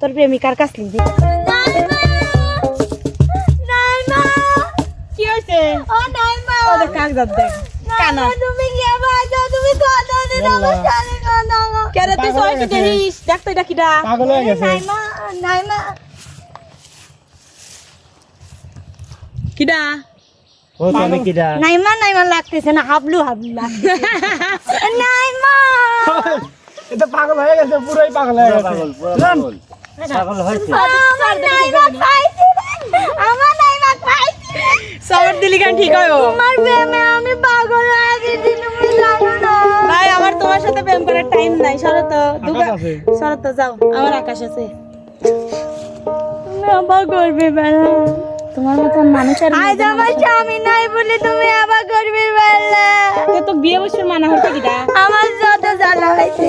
তোর প্রেমিকার কাছ লিখি কি হয়েছে? ও নাইমা! কাগজ দেখ কানা। তুমি কি আবার তুমি তো আদানে আল্লাহ। জানি না কেরে তুই পাগল সবাইকে গেছে। দেখিস? দেখ তো এটা কিডা। পাগল হয়ে গেছে নাইমা নাইমা। কিডা? ও তুমি কিডা? নাইমা নাইমা লাগতেছে না হাবলু হাবলু লাগতেছে। নাইমা! এটা পাগল হয়ে গেছে পুরোই পাগল হয়ে গেছে। পাগল হয়েছে। আমার খাইছে সবার দিলি গান ঠিক হয় তোমার প্রেমে আমি পাগল হয়ে গেছি তুমি জানো না। ভাই আমার তোমার সাথে প্রেম করার টাইম নাই। শরত দুগা। শরত যাও। আমার আকাশ আছে। তুমি আবার করবে বেলা। তোমার মতন মানুষ আর আজ আমার স্বামী নাই বলে তুমি আবার করবে বেলা। তো বিয়ে বছর মানা হচ্ছে কিডা আমার জ্বালা হয়েছে।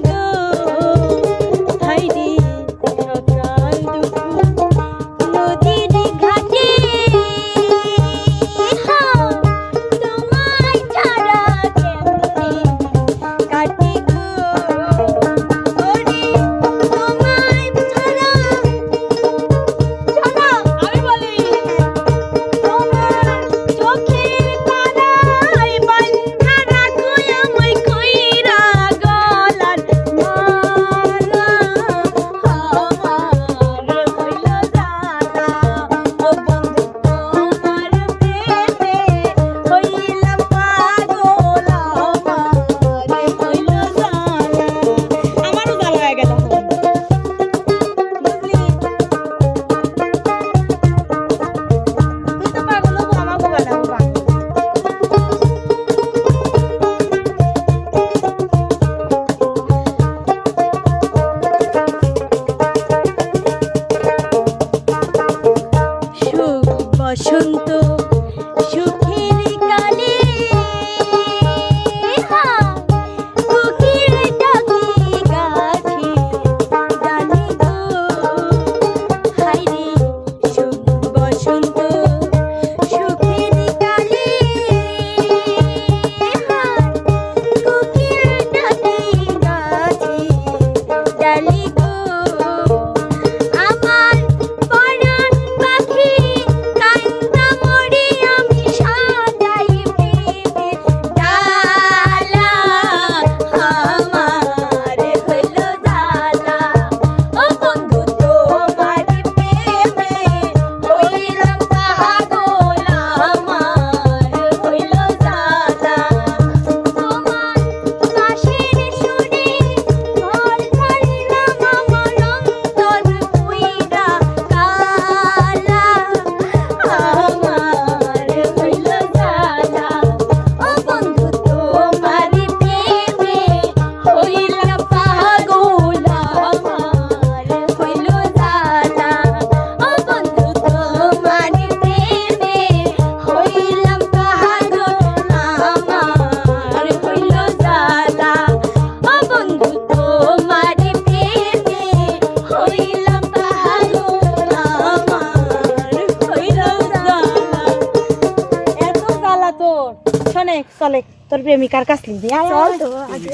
go. শোনে চলে তোর প্রেমিকার কাছ লিবি চল তো আগে।